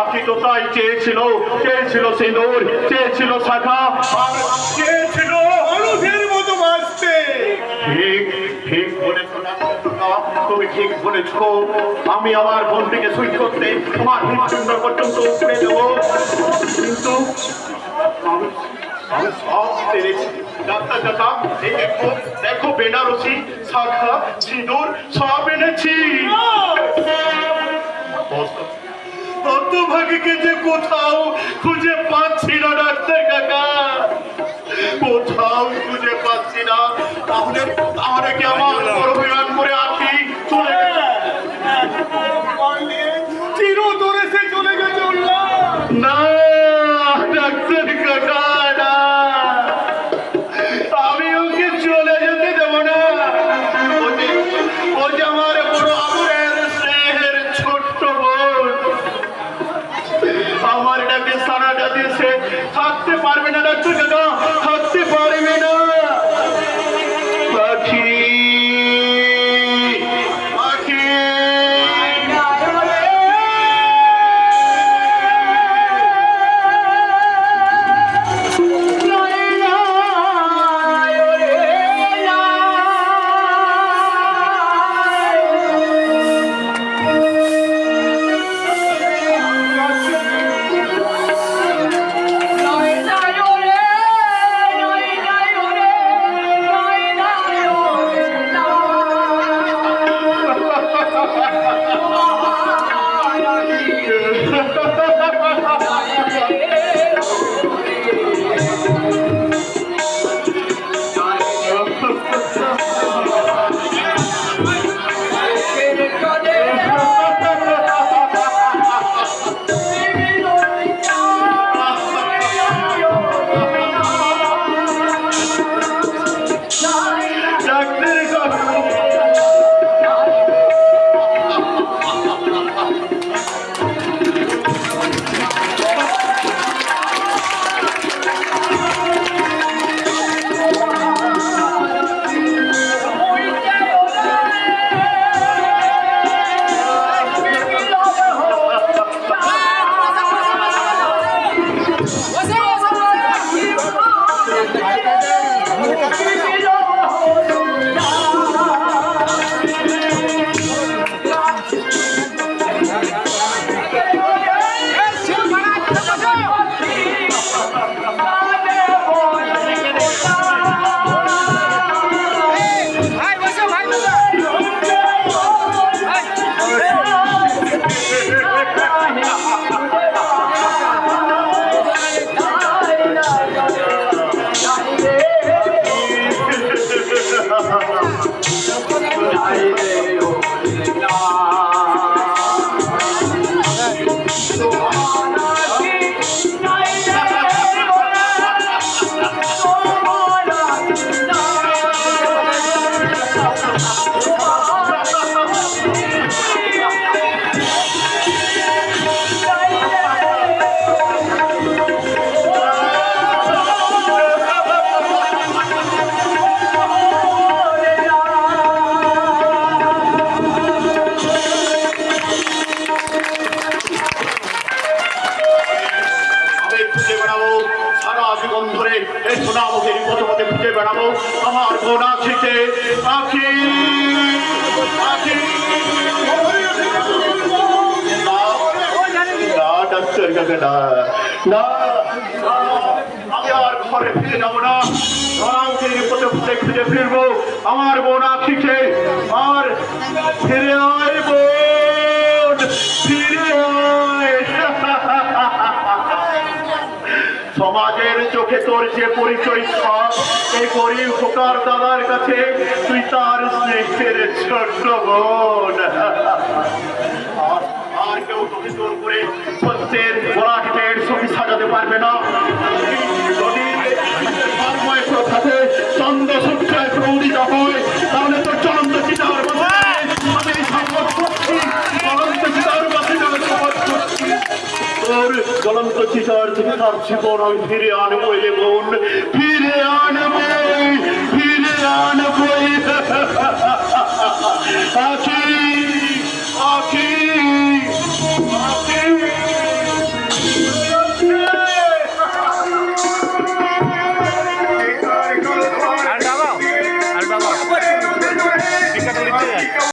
আপনি তো তাই চেয়েছিল চেয়েছিল সিঁদুর চেয়েছিল শাখা। চেয়েছিল মানুষের মতো বাঁচতে। ঠিক ঠিক বলেছ তুমি ঠিক বলেছ। আমি আমার বোনটিকে সুইচ করতে আমার হৃদপিণ্ড পর্যন্ত উপড়ে দেবো। কিন্তু আমি সব পেরেছি। ডাক্তার এই দেখো দেখো বেনারসি শাখা সিঁদুর সব এনেছি। হতভাগীকে যে কোথাও খুঁজে পাচ্ছি না ডাক্তার কাকা। কোথাও খুঁজে পাচ্ছি না। তাহলে তাহলে কি আমার করে আছি চলে গেছে? পারবে না ডাক্তার কাকা আমি আছিতে আখি আখি না, ডাক্তার কাকা না না। আমি আর ঘরে আমার বোন আখিকে। আর ফিরে আয় বোন ফিরে আয়। সমাজের চোখে তোর যে পরিচয় সব, এই গরিব খোকার দাদার কাছে তুই তার স্নেহের ছোট্ট বোন। আর কেউ তোকে জোর করে সত্যের জ্বলন্ত চিতার চিতার জীবন আমি ফিরে আনব এবং ফিরে আনব